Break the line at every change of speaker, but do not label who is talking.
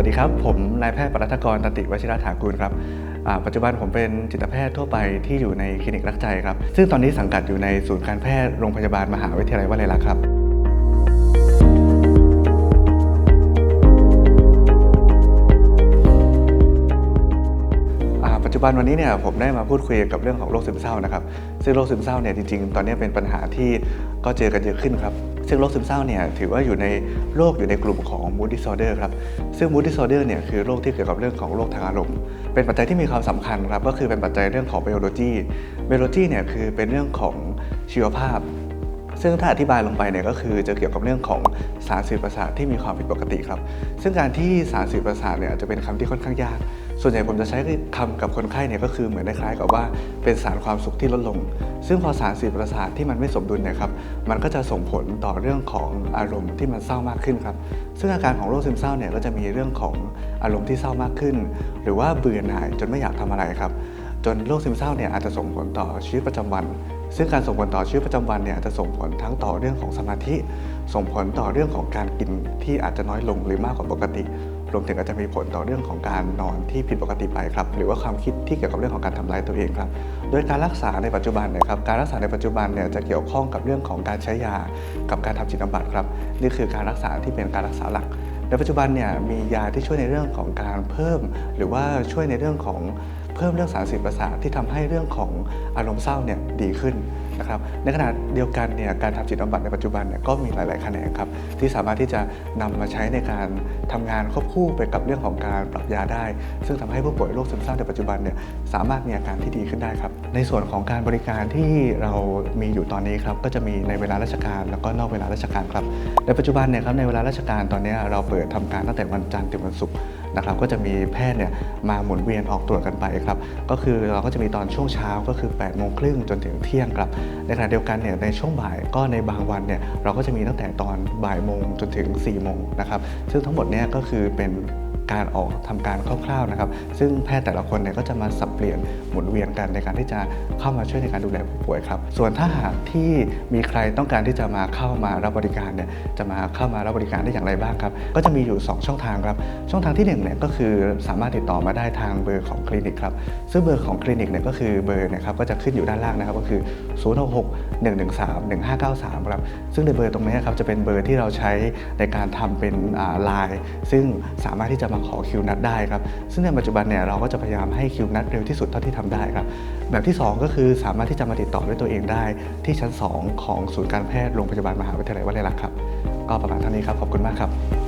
วัสดีครับ ผมนายแพทย์ปรัฐกรตติวชิราถากูลครับปัจจุบันผมเป็นจิตแพทย์ทั่วไปที่อยู่ในคลินิกรักใจครับ ซึ่งตอนนี้สังกัดอยู่ในศูนย์การแพทย์โรงพยาบาลมหาวิทยาลัยวลัยลักษณ์ครับ จจุบันวันนี้เนี่ยผมได้มาพูดคุยกับเรื่องของโรคซึมเศร้านะครับซึ่งโรคซึมเศร้าเนี่ยจริงๆ ตอนนี้เป็นปัญหาที่ก็เจอกันเยอะขึ้นครับ ซึ่งโรคซึมเศร้าเนี่ยถือว่าอยู่ในโรคอยู่ในกลุ่มของ mood disorder ครับ ซึ่ง mood disorder เนี่ยคือโรคที่เกี่ยวกับเรื่องของโรคทางอารมณ์ เป็นปัจจัยที่มีความสำคัญครับ ก็คือเป็นปัจจัยเรื่องของ biology biology เนี่ยคือเป็นเรื่องของชีวภาพซึ่งถ้าอธิบายลงไปเนี่ยก็คือจะเกี่ยวกับเรื่องของสารสื่อประสาทที่มีความผิดปกติครับ ซึ่งการที่สารสื่อประสาทเนี่ยจะเป็นคำที่ค่อนข้างยาก ส่วนใหญ่ผมจะใช้คำกับคนไข้เนี่ยก็คือเหมือนคล้ายๆกับว่าเป็นสารความสุขที่ลดลง ซึ่งพอสารสื่อประสาทที่มันไม่สมดุลเนี่ยครับมันก็จะส่งผลต่อเรื่องของอารมณ์ที่มันเศร้ามากขึ้นครับซึ่งอาการของโรคซึมเศร้าเนี่ยก็จะมีเรื่องของอารมณ์ที่เศร้ามากขึ้น หรือว่าเบื่อหน่ายจนไม่อยากทำอะไรครับ จนโรคซึมเศร้าเนี่ยอาจจะส่งผลต่อชีวิตประจำวัน ซึ่งการส่งผลต่อชีวิตประจำวันเนี่ยจะส่งผลทั้งต่อเรื่องของสมาธิ ส่งผลต่อเรื่องของการกินที่อาจจะน้อยลงหรือมากกว่าปกติ รวมถึงอาจจะมีผลต่อเรื่องของการนอนที่ผิดปกติไปครับ หรือว่าความคิดที่เกี่ยวกับเรื่องของการทำร้ายตัวเองครับ โดยการรักษาในปัจจุบันเนะครับ การรักษาในปัจจุบันเนี่ยจะเกี่ยวข้องกับเรื่องของการใช้ยา กับการทำจิตบำบัดครับ นี่คือการรักษาที่เป็นการรักษาหลักในปัจจุบันเนี่ยมียาที่ช่วยในเรื่องของการเพิ่ม หรือว่าช่วยในเรื่องของ เพิ่มเรื่องสารสื่อประสาทที่ทำให้เรื่องของอารมณ์เศร้าเนี่ยดีขึ้นนะครับในขณะเดียวกันเนี่ยการทำจิตบำบัดในปัจจุบันเนี่ยก็มีหลาย ๆ แขนงครับที่สามารถที่จะนำมาใช้ในการทำงานควบคู่ไปกับเรื่องของการปรับยาได้ ซึ่งทำให้ผู้ป่วยโรคซึมเศร้าในปัจจุบันเนี่ยสามารถมีอาการที่ดีขึ้นได้ครับในส่วนของการบริการที่เรามีอยู่ตอนนี้ครับก็จะมีในเวลาราชการแล้วก็นอกเวลาราชการครับในปัจจุบันเนี่ยครับในเวลาราชการตอนนี้เราเปิดทำการตั้งแต่วันจันทร์ถึงวันศุกร์ นะครับก็จะมีแพทย์เนี่ยมาหมุนเวียนออกตรวจกันไปครับก็คือเราก็จะมีตอนช่วงเช้าก็คือ8ปดโมงครึ่งจนถึงเที่ยงครับในขณะเดียวกันเนี่ยในช่วงบ่ายก็ในบางวันเนี่ยเราก็จะมีตั้งแต่ตอนบ่ายโมงจนถึง4ี่โมงนะครับซึ่งทั้งหมดเนี่ยก็คือเป็น การออกทำการคร่าวๆนะครับ ซึ่งแพทย์แต่ละคนเนี่ยก็จะมาสับเปลี่ยนหมุนเวียนกันในการที่จะเข้ามาช่วยในการดูแลผู้ป่วยครับ ส่วนถ้าหากที่มีใครต้องการที่จะมาเข้ามารับบริการเนี่ยจะมาเข้ามารับบริการได้อย่างไรบ้างครับ ก็จะมีอยู่ 2 ช่องทางครับ ช่องทางที่1เนี่ยก็คือสามารถติดต่อมาได้ทางเบอร์ของคลินิกครับ ซึ่งเบอร์ของคลินิกเนี่ยก็คือเบอร์นะครับก็จะขึ้นอยู่ด้านล่างนะครับก็คือ 066 113 1593 ครับ ซึ่งในเบอร์ตรงนี้ครับจะเป็นเบอร์ที่เราใช้ในการทำเป็นไลน์ซึ่งสามารถที่จะมาขอคิวนัดได้ครับ ซึ่งในปัจจุบันเนี่ยเราก็จะพยายามให้คิวนัดเร็วที่สุดเท่าที่ทำได้ครับ แบบที่ 2 ก็คือสามารถที่จะมาติดต่อด้วยตัวเองได้ ที่ชั้น 2 ของศูนย์การแพทย์โรงพยาบาลมหาวิทยาลัยวลัยลักษณ์ครับ ก็ประมาณเท่านี้ครับ ขอบคุณมากครับ